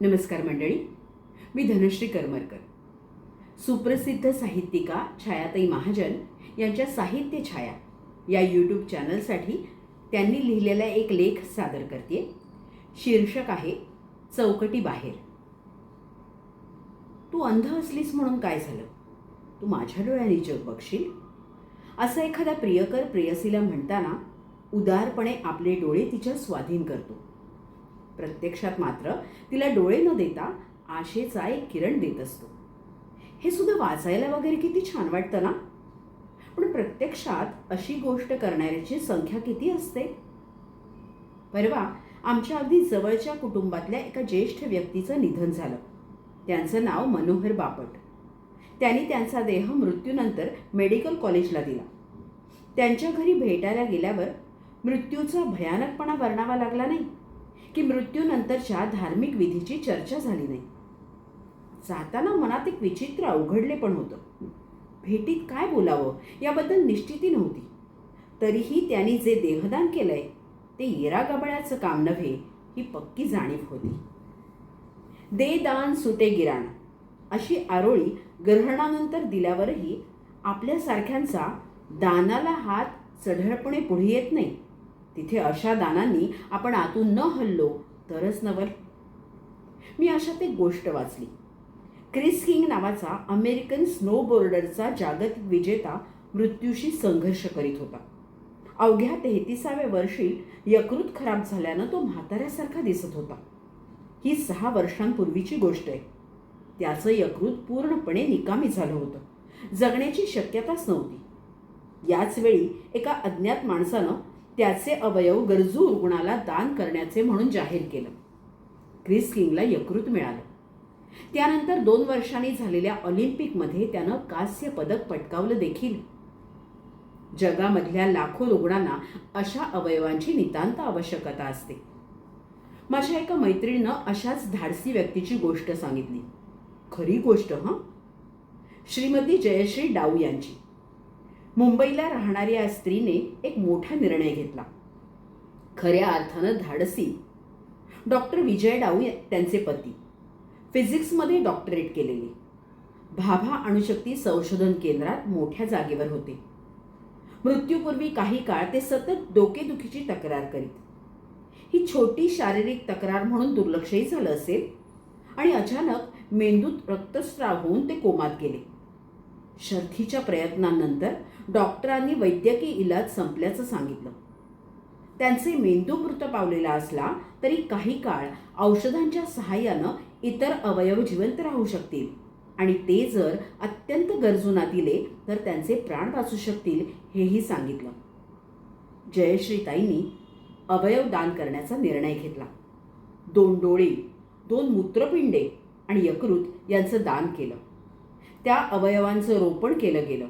नमस्कार मंडळी मी धनश्री करमरकर. सुप्रसिद्ध साहित्यिका छायाताई महाजन यांच्या साहित्य छाया या यूट्यूब चॅनलसाठी त्यांनी लिहिलेला एक लेख सादर करते शीर्षक आहे चौकटी बाहेर. तू अंध असलीस म्हणून काय झालं? तू माझ्या डोळ्यांनी जग बघशील? असं एखादा प्रियकर प्रेयसीला म्हणताना उदारपणे आपले डोळे तिच्या स्वाधीन करतो. प्रत्यक्षात मात्र तिला डोळे न देता आशेचा एक किरण देत असतो. हे सुद्धा वाचायला वगैरे किती छान वाटतं ना? पण प्रत्यक्षात अशी गोष्ट करणाऱ्याची संख्या किती असते? परवा आमच्या अगदी जवळच्या कुटुंबातल्या एका ज्येष्ठ व्यक्तीचं निधन झालं. त्यांचं नाव मनोहर बापट. त्यांनी त्यांचा देह मृत्यूनंतर मेडिकल कॉलेजला दिला. त्यांच्या घरी भेटायला गेल्यावर मृत्यूचा भयानकपणा वर्णावा लागला नाही? की मृत्यूनंतरच्या धार्मिक विधीची चर्चा झाली नाही. जाताना मनात एक विचित्र अवघडले पण होतं. भेटीत काय बोलावं याबद्दल निश्चिती नव्हती. तरीही त्यांनी जे देहदान केलंय ते येरा गबळ्याचं काम नव्हे ही पक्की जाणीव होती. दे दान सुटे गिराण अशी आरोळी ग्रहणानंतर दिल्यावरही आपल्यासारख्यांचा दानाला हात चढळपणे पुढे येत नाही. तिथे अशा दानांनी आपण आतून न हल्लो तरच नवल. मी अशात एक गोष्ट वाचली. क्रिस किंग नावाचा अमेरिकन स्नोबोर्डरचा जागतिक विजेता मृत्यूशी संघर्ष करीत होता. अवघ्या तेहतीसाव्या वर्षी यकृत खराब झाल्यानं तो म्हाताऱ्यासारखा दिसत होता. ही सहा वर्षांपूर्वीची गोष्ट आहे. त्याचं यकृत पूर्णपणे निकामी झालं होतं. जगण्याची शक्यताच नव्हती. याच वेळी एका अज्ञात माणसानं त्याचे अवयव गरजू रुग्णाला दान करण्याचे म्हणून जाहीर केलं. क्रिस किंगला यकृत मिळालं. त्यानंतर दोन वर्षांनी झालेल्या ऑलिम्पिकमध्ये त्यानं कांस्य पदक पटकावलं देखील. जगामधल्या लाखो रुग्णांना अशा अवयवांची नितांत आवश्यकता असते. माझ्या एका मैत्रिणीनं अशाच धाडसी व्यक्तीची गोष्ट सांगितली. खरी गोष्ट हं? श्रीमती जयश्री डाऊ यांची. मुंबईला राहणाऱ्या या स्त्रीने एक मोठा निर्णय घेतला. खऱ्या अर्थानं धाडसी. डॉक्टर विजय डाऊ त्यांचे पती. फिजिक्समध्ये डॉक्टरेट केलेले. भाभा अणुशक्ती संशोधन केंद्रात मोठ्या जागेवर होते. मृत्यूपूर्वी काही काळ ते सतत डोकेदुखीची तक्रार करीत. ही छोटी शारीरिक तक्रार म्हणून दुर्लक्षही झालं असेल आणि अचानक मेंदूत रक्तस्राव होऊन ते कोमात गेले. शर्थीच्या प्रयत्नांनंतर डॉक्टरांनी वैद्यकीय इलाज संपल्याचं सांगितलं. त्यांचे मेंदू मृत पावलेला असला तरी काही काळ औषधांच्या सहाय्यानं इतर अवयव जिवंत राहू शकतील. आणि ते जर अत्यंत गरजूना दिले तर त्यांचे प्राण वाचू शकतील हेही सांगितलं. जयश्रीताईंनी अवयव दान करण्याचा निर्णय घेतला. दोन डोळे दोन मूत्रपिंडे आणि यकृत यांचं दान केलं. त्या अवयवांचं रोपण केलं गेलं.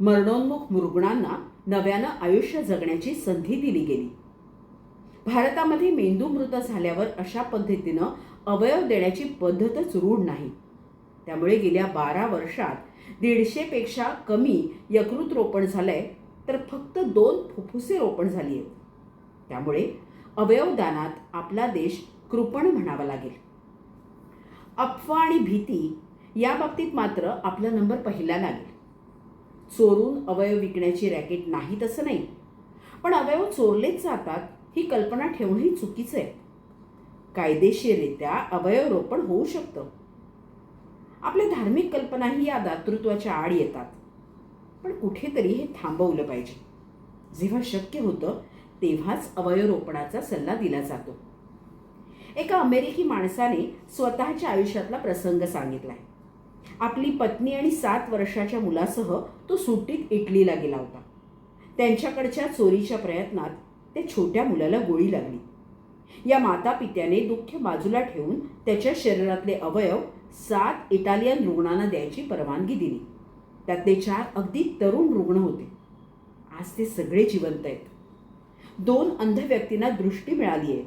मरणोन्मुख रुग्णांना नव्यानं आयुष्य जगण्याची संधी दिली गेली. भारतामध्ये मेंदू मृत झाल्यावर अशा पद्धतीनं अवयव देण्याची पद्धतच रूढ नाही. त्यामुळे गेल्या बारा वर्षात दीडशेपेक्षा कमी यकृत रोपण झालंय तर फक्त दोन फुफ्फुसे रोपण झाली आहेत त्यामुळे अवयवदानात आपला देश कृपण म्हणावा लागेल. अफवा आणि भीती या बाबतीत मात्र आपला नंबर पहिला लागेल. चोरून अवयव विकण्याची रॅकेट नाही तसं नाही. पण अवयव चोरलेच जातात ही कल्पना ठेवणंही चुकीचं आहे. कायदेशीररित्या अवयव रोपण होऊ शकतं. आपल्या धार्मिक कल्पनाही या दातृत्वाच्या आड येतात. पण कुठेतरी हे थांबवलं पाहिजे. जेव्हा शक्य होतं तेव्हाच अवयवरोपणाचा सल्ला दिला जातो. एका अमेरिकी माणसाने स्वतःच्या आयुष्यातला प्रसंग सांगितलाय. आपली पत्नी आणि सात वर्षाच्या मुलासह तो सुट्टीत इटलीला गेला होता. त्यांच्याकडच्या चोरीच्या प्रयत्नात त्या छोट्या मुलाला गोळी लागली. या माता पित्याने दुःख बाजूला ठेवून त्याच्या शरीरातले अवयव सात इटालियन रुग्णांना द्यायची परवानगी दिली. त्यातले चार अगदी तरुण रुग्ण होते. आज ते सगळे जिवंत आहेत. दोन अंध व्यक्तींना दृष्टी मिळाली आहे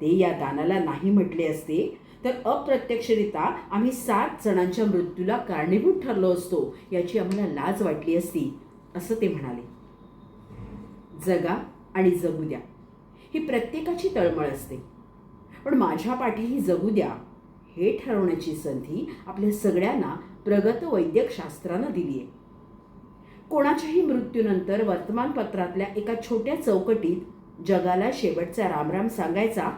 ते या दानाला नाही म्हटले असते तर अप्रत्यक्षरित्या आम्ही सात जणांच्या मृत्यूला कारणीभूत ठरलो असतो याची आम्हाला लाज वाटली असती असं ते म्हणाले. जगा आणि जगू द्या. ही प्रत्येकाची तळमळ असते. पण माझ्या पाठीही जगू द्या हे ठरवण्याची संधी आपल्या सगळ्यांना प्रगत वैद्यकशास्त्रानं दिली आहे. कोणाच्याही मृत्यूनंतर वर्तमानपत्रातल्या एका छोट्या चौकटीत जगाला शेवटचा रामराम सांगायचा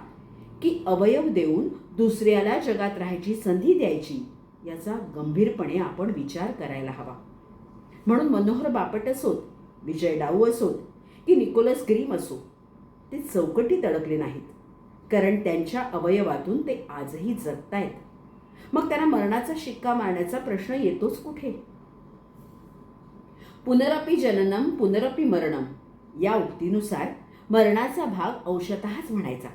की अवयव देऊन दुसऱ्याला जगात राहायची संधी द्यायची याचा गंभीरपणे आपण विचार करायला हवा. म्हणून मनोहर बापट असोत विजय डाऊ असोत की निकोलस ग्रीम असो ते चौकटीत अडकले नाहीत. कारण त्यांच्या अवयवातून ते आजही जगतायत. मग त्यांना मरणाचा शिक्का मारण्याचा प्रश्न येतोच कुठे? पुनरपी जननम पुनरपी मरणम या उक्तीनुसार मरणाचा भाग अंशतःच म्हणायचा.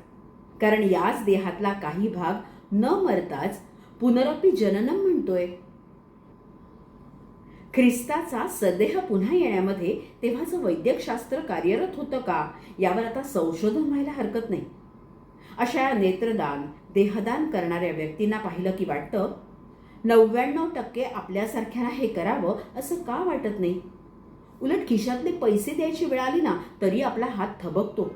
कारण याच देहातला काही भाग न मरताच पुनरपी जननम म्हणतोय. ख्रिस्ताचा सदेह पुन्हा येण्यामध्ये तेव्हाचं वैद्यकशास्त्र कार्यरत होतं का यावर आता संशोधन व्हायला हरकत नाही. अशा नेत्रदान देहदान करणाऱ्या व्यक्तींना पाहिलं की वाटतं नव्याण्णव टक्के आपल्यासारख्यांना हे करावं असं का वाटत नाही? उलट खिशातले पैसे द्यायची वेळ आली ना तरी आपला हात थबकतो.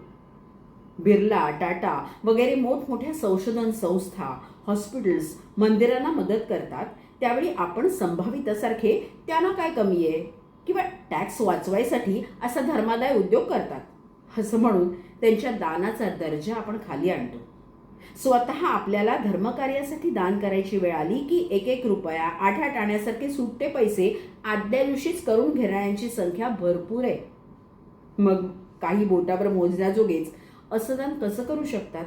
बिर्ला टाटा वगैरे मोठमोठ्या संशोधन संस्था हॉस्पिटल्स मंदिरांना मदत करतात. त्यावेळी आपण संभावितासारखे त्यांना काय कमी आहे? किंवा टॅक्स वाचवायसाठी असा धर्मादाय उद्योग करतात. असं म्हणून त्यांच्या दानाचा दर्जा आपण खाली आणतो. स्वतः आपल्याला धर्मकार्यासाठी दान करायची वेळ आली की एक एक रुपया आठ आठ आणण्यासारखे सुट्टे पैसे आदल्या दिवशीच करून घेणाऱ्यांची संख्या भरपूर आहे. मग काही बोटावर मोजण्याजोगेच असं दान कसं करू शकतात?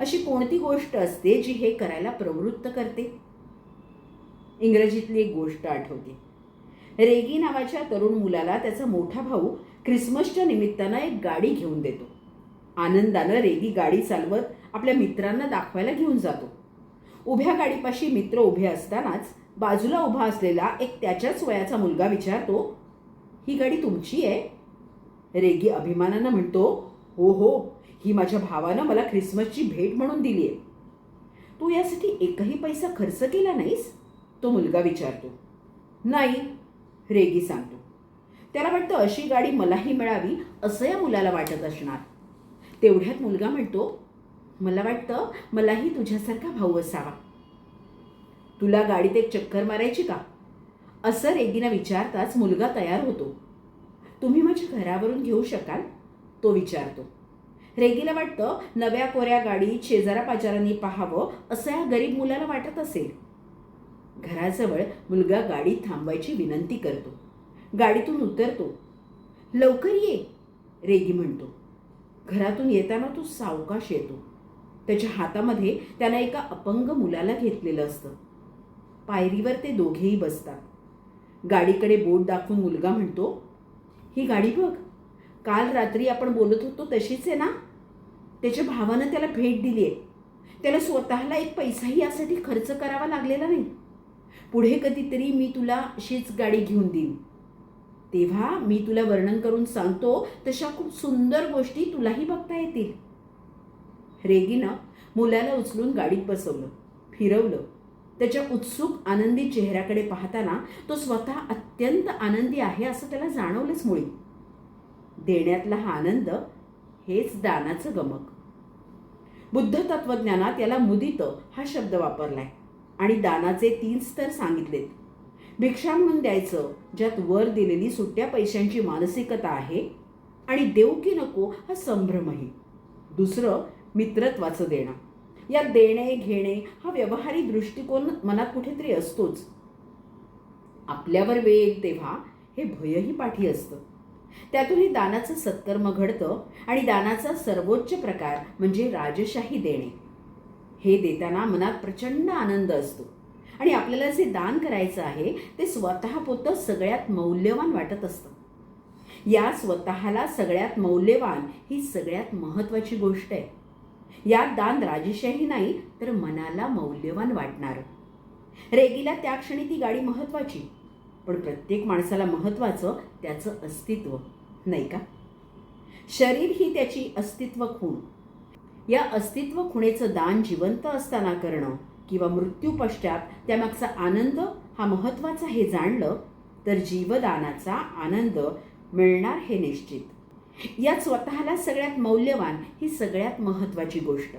अशी कोणती गोष्ट असते जी हे करायला प्रवृत्त करते? इंग्रजीतली एक गोष्ट आठवते. रेगी नावाच्या तरुण मुलाला त्याचा मोठा भाऊ ख्रिसमसच्या निमित्तानं एक गाडी घेऊन देतो. आनंदानं रेगी गाडी चालवत आपल्या मित्रांना दाखवायला घेऊन जातो. उभ्या गाडीपाशी मित्र उभे असतानाच बाजूला उभा असलेला एक त्याच्याच वयाचा मुलगा विचारतो ही गाडी तुमची आहे? रेगी अभिमानानं म्हणतो हो हो ही माझ्या भावानं मला ख्रिसमसची भेट म्हणून दिली आहे तू यासाठी एकही पैसा खर्च केला नाहीस? तो मुलगा विचारतो. नाही रेगी सांगतो. त्याला वाटतं अशी गाडी मलाही मिळावी असं या मुलाला वाटत असणार. तेवढ्यात मुलगा म्हणतो मला वाटतं मलाही तुझ्यासारखा भाऊ असावा. तुला गाडीत एक चक्कर मारायची का? असं रेगीनं विचारताच मुलगा तयार होतो. तुम्ही माझ्या घरावरून घेऊ शकाल? तो विचारतो. रेगीला वाटतं नव्या कोऱ्या गाडी शेजारा पाजारांनी पाहावं असं या गरीब मुलाला वाटत असेल. घराजवळ मुलगा गाडी थांबवायची विनंती करतो. गाडीतून उतरतो. लवकर ये रेगी म्हणतो. घरातून येताना तो सावकाश येतो. त्याच्या हातामध्ये त्यानं एका अपंग मुलाला घेतलेलं असतं. पायरीवर ते दोघेही बसतात. गाडीकडे बोट दाखवून मुलगा म्हणतो ही गाडी बघ. काल रात्री आपण बोलत होतो तशीच आहे ना? त्याच्या भावानं त्याला भेट दिली आहे त्याला स्वतःला एक पैसाही यासाठी खर्च करावा लागलेला नाही. पुढे कधीतरी मी तुला अशीच गाडी घेऊन देईन. तेव्हा मी तुला वर्णन करून सांगतो तशा खूप सुंदर गोष्टी तुलाही बघता येतील. रेगीनं मुलाला उचलून गाडीत बसवलं फिरवलं. त्याच्या उत्सुक आनंदी चेहऱ्याकडे पाहताना तो स्वतः अत्यंत आनंदी आहे असं त्याला जाणवलंच मुळी. देण्यातला हा आनंद हेच दानाचं गमक. बुद्ध तत्वज्ञानात याला मुदित हा शब्द वापरलाय. आणि दानाचे तीन स्तर सांगितलेत. भिक्षा म्हणून द्यायचं ज्यात वर दिलेली सुट्ट्या पैशांची मानसिकता आहे आणि देऊ की नको हा संभ्रमही. दुसरं मित्रत्वाचं देणं. यात देणे घेणे हा व्यवहारी दृष्टिकोन मनात कुठेतरी असतोच. आपल्यावर वेग तेव्हा हे भयही पाठी असतं. त्यातूनही दानाचं सत्कर्म घडतं आणि दानाचा सर्वोच्च प्रकार म्हणजे राजशाही देणे. हे देताना मनात प्रचंड आनंद असतो. आणि आपल्याला जे दान करायचं आहे ते स्वतः सगळ्यात मौल्यवान वाटत असतं. या स्वतःला सगळ्यात मौल्यवान ही सगळ्यात महत्त्वाची गोष्ट आहे. यात दान राजशाही नाही तर मनाला मौल्यवान वाटणार. रेगीला त्या क्षणी ती गाडी महत्त्वाची. पण प्रत्येक माणसाला महत्त्वाचं त्याचं अस्तित्व नाही का? शरीर ही त्याची अस्तित्व खूण. या अस्तित्व खुणेचं दान जिवंत असताना करणं किंवा मृत्यूपश्चात त्यामागचा आनंद हा महत्त्वाचा हे जाणलं तर जीवदानाचा आनंद मिळणार हे निश्चित. यात स्वतःला सगळ्यात मौल्यवान ही सगळ्यात महत्त्वाची गोष्ट.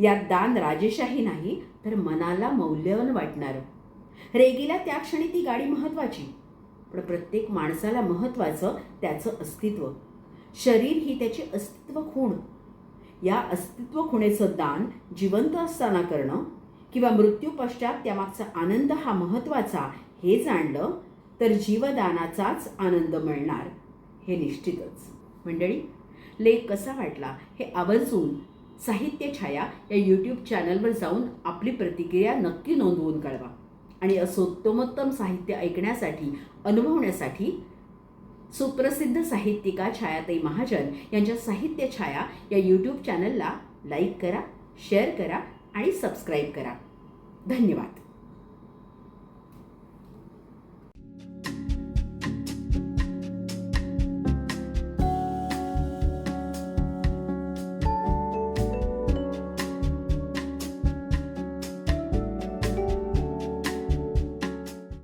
यात दान राजेशाही नाही तर मनाला मौल्यवान वाटणारं. रेगीला त्या क्षणी ती गाडी महत्वाची. पण प्रत्येक माणसाला महत्वाचं त्याचं अस्तित्व. शरीर ही त्याची अस्तित्व खूण. या अस्तित्व खुणेचं दान जिवंत असताना करणं किंवा मृत्यू पश्चात त्यामागचा आनंद हा महत्त्वाचा हे जाणलं तर जीवदानाचाच आनंद मिळणार हे निश्चितच. मंडळी लेख कसा वाटला हे आवर्जून साहित्य छाया या यूट्यूब चॅनलवर जाऊन आपली प्रतिक्रिया नक्की नोंदवून कळवा. आणि असोत्तमोत्तम साहित्य ऐकण्यासाठी अनुभवण्यासाठी सुप्रसिद्ध साहित्यिका छायाताई महाजन यांच्या साहित्य छाया या यूट्यूब चॅनलला लाईक करा शेअर करा आणि सबस्क्राईब करा. धन्यवाद.